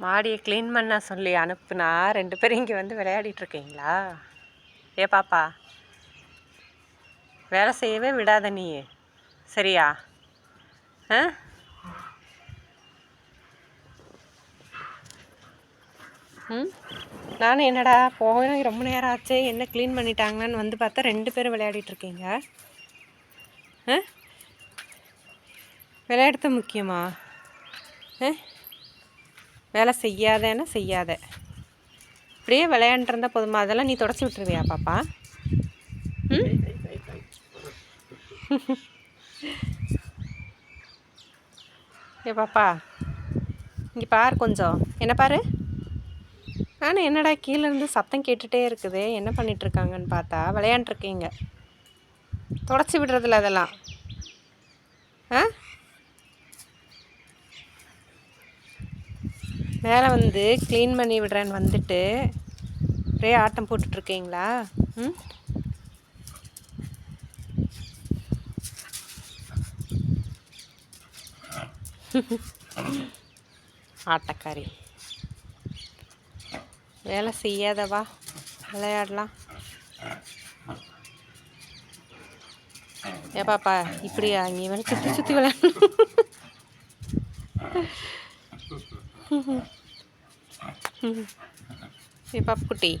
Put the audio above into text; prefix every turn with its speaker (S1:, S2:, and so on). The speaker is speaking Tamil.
S1: மாடியை க்ளீன் பண்ண சொல்லி அனுப்புனா ரெண்டு பேரும் இங்கே வந்து விளையாடிட்டு இருக்கீங்களா? ஏ பாப்பா. வேலை செய்யவே விடாத நீ சரியா? ஆ? ம். நானும் என்னடா போய் ரொம்ப நேரம் ஆச்சு. என்ன க்ளீன் பண்ணிட்டாங்கன்னு வந்து பார்த்தா ரெண்டு பேரும் விளையாடிட்டு இருக்கீங்க. ஆ? விளையாடுறது முக்கியமா? ஆ? வேலை செய்யாதேன்னா செய்யாத. இப்படியே விளையாண்டுருந்தா போதுமா? அதெல்லாம் நீ தொடச்சி விட்டுருவியா பாப்பா? ம்? ஏ பாப்பா இங்கே பாரு கொஞ்சம். என்ன பாரு? ஆனால் என்னடா கீழே இருந்து சத்தம் கேட்டுகிட்டே இருக்குது. என்ன பண்ணிகிட்ருக்காங்கன்னு பார்த்தா விளையாண்டுருக்கீங்க. தொடச்சி விடுறதில்ல அதெல்லாம். ஆ? மேலே வந்து க்ளீன் பண்ணி விடுறேன்னு வந்துட்டு ஒரே ஆட்டம் போட்டுட்ருக்கீங்களா? ம்? ஆட்டக்காரி. வேலை செய்யாதவா? விளையாடலாம். ஏ பாப்பா இப்படியா? நீ வேலை சுற்றி சுற்றி விளையாடணும். ஏ பாப்புக்குட்டி